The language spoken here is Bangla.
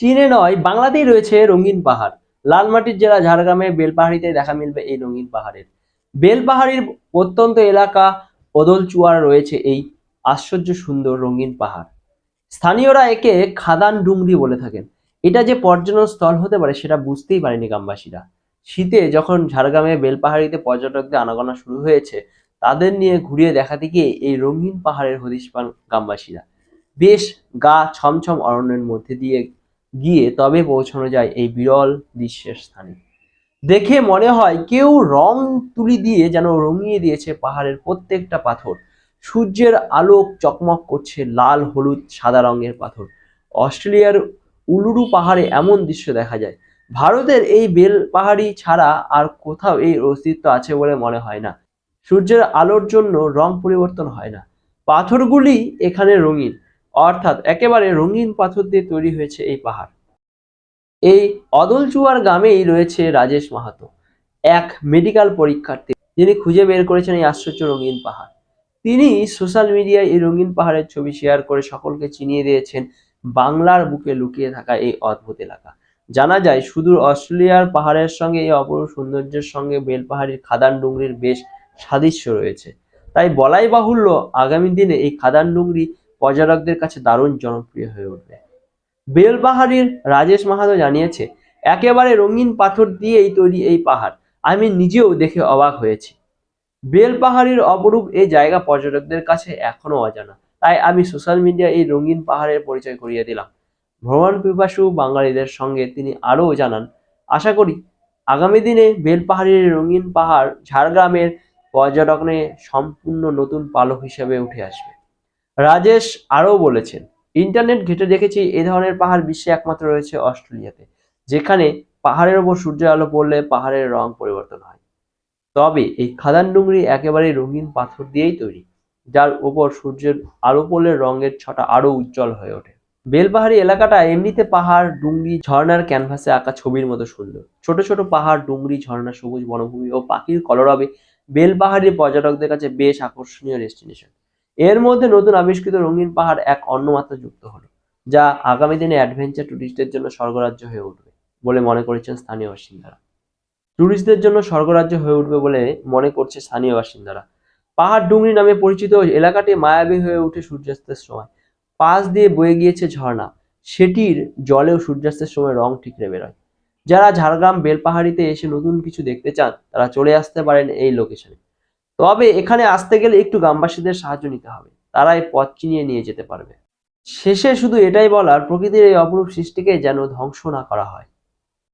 চীনে নয়, বাংলাতেই রয়েছে রঙিন পাহাড়। লালমাটির জেলা ঝাড়গ্রামে বেলপাহাড়িতে দেখা মিলবে এই রঙিন পাহাড়ের। বেলপাহাড়ির প্রত্যন্ত এলাকা পদলচুয়ার রয়েছে এই আশ্চর্য সুন্দর রঙিন পাহাড়। স্থানীয়রা একে খাদান ডুংরি বলে থাকেন। এটা যে পর্যটন স্থল হতে পারে সেটা বুঝতেই পারেনি গ্রামবাসীরা। শীতে যখন ঝাড়গ্রামে বেলপাহাড়িতে পর্যটকদের আনাগোনা শুরু হয়েছে, তাদের নিয়ে ঘুরিয়ে দেখাতে গিয়ে এই রঙিন পাহাড়ের হদিশ পান গ্রামবাসীরা। বেশ গা ছমছম অরণ্যের মধ্যে দিয়ে গিয়ে তবে পৌঁছানো যায় এই বিরল দৃশ্যের স্থানে। দেখে মনে হয় কেউ রং তুলি দিয়ে যেন রঙিয়ে দিয়েছে পাহাড়ের প্রত্যেকটা পাথর। সূর্যের আলোক চকমক করছে লাল, হলুদ, সাদা রঙের পাথর। অস্ট্রেলিয়ার উলুরু পাহাড়ে এমন দৃশ্য দেখা যায়। ভারতের এই বেল পাহাড়ি ছাড়া আর কোথাও এই অস্তিত্ব আছে বলে মনে হয় না। সূর্যের আলোর জন্য রং পরিবর্তন হয় না। পাথরগুলি এখানে রঙিন। অর্থাৎ একেবারে রঙিন পাথর দিয়ে তৈরি হয়েছে এই পাহাড়। এই অদলচুয়ার গ্রামেই রয়েছে রাজেশ মাহাতো, এক মেডিকেল পরীক্ষার্থী, যিনি খুঁজে বের করেছেন এই আশ্চর্য রঙিন পাহাড়। তিনি সোশ্যাল মিডিয়ায় এই রঙিন পাহাড়ের ছবি শেয়ার করে সকলকে চিনিয়ে দিয়েছেন বাংলার বুকে লুকিয়ে থাকা এই অদ্ভুত এলাকা। জানা যায়, সুদূর অস্ট্রেলিয়ার পাহাড়ের সঙ্গে এই অপরূপ সৌন্দর্যের সঙ্গে বেল বেলপাহাড়ির খাদান ডুংরির বেশ সাদৃশ্য রয়েছে। তাই বলাই বাহুল্য, আগামী দিনে এই খাদান ডুংরি পর্যটকদের কাছে দারুণ জনপ্রিয় হয়ে উঠবে। বেলপাহাড়ির রাজেশ মাহাতো জানিয়েছে, একেবারে রঙিন পাথর দিয়েই তৈরি এই পাহাড়। আমি নিজেও দেখে অবাক হয়েছি। বেলপাহাড়ির অপরূপ এই জায়গা পর্যটকদের কাছে এখনও অজানা। তাই আমি সোশ্যাল মিডিয়া এই রঙিন পাহাড়ের পরিচয় করিয়ে দিলাম। ভ্রমণ পিপাসু বাঙালিদের সঙ্গে তিনি আরও জানান, আশা করি আগামী দিনে বেলপাহাড়ির রঙিন পাহাড় ঝাড়গ্রামের পর্যটনে সম্পূর্ণ নতুন পালক হিসেবে উঠে আসবে। রাজেশ আরও বলেছেন, ইন্টারনেট ঘেটে দেখেছি এই ধরনের পাহাড় বিশ্বে একমাত্র রয়েছে অস্ট্রেলিয়াতে, যেখানে পাহাড়ের ওপর সূর্যের আলো পড়লে পাহাড়ের রং পরিবর্তন হয়। তবে এই খাদান ডুংরি একেবারে রঙিন পাথর দিয়েই তৈরি, যার ওপর সূর্যের আলো পড়লে রঙের ছটা আরও উজ্জ্বল হয়ে ওঠে। বেলপাহাড়ি এলাকাটা এমনিতে পাহাড়, ডুংরি, ঝর্ণার ক্যানভাসে আঁকা ছবির মতো সুন্দর। ছোট ছোট পাহাড়, ডুংরি, ঝর্ণা, সবুজ বনভূমি ও পাখির কলরবে বেলপাহাড়ি পর্যটকদের কাছে বেশ আকর্ষণীয় ডেস্টিনেশন। এর মধ্যে নতুন আবিষ্কৃত রঙিন পাহাড় এক অন্য মাত্রা যুক্ত হলো, যা আগামী দিনে অ্যাডভেঞ্চার ট্যুরিস্টদের জন্য স্বর্গরাজ্য হয়ে উঠবে বলে মনে করেছেন স্থানীয় বাসিন্দারা। ট্যুরিস্টদের জন্য স্বর্গরাজ্য হয়ে উঠবে বলে মনে করছে স্থানীয় বাসিন্দারা। পাহাড় ডুংরি নামে পরিচিত এলাকাটি মায়াবী হয়ে উঠে সূর্যাস্তের সময়। পাশ দিয়ে বয়ে গিয়েছে ঝর্ণা। সেটির জলেও সূর্যাস্তের সময় রং ঠিকরে বেরোয়। যারা ঝাড়গ্রাম বেলপাহাড়িতে এসে নতুন কিছু দেখতে চান, তারা চলে আসতে পারেন এই লোকেশনে তবে এখানে আসতে গেলে একটু গ্রামবাসীদের সাহায্য নিতে হবে। তারা এই পথ চিনিয়ে নিয়ে যেতে পারবে। শেষে শুধু এটাই বলার, প্রকৃতির এই অপরূপ সৃষ্টিকে যেন ধ্বংস না করা হয়।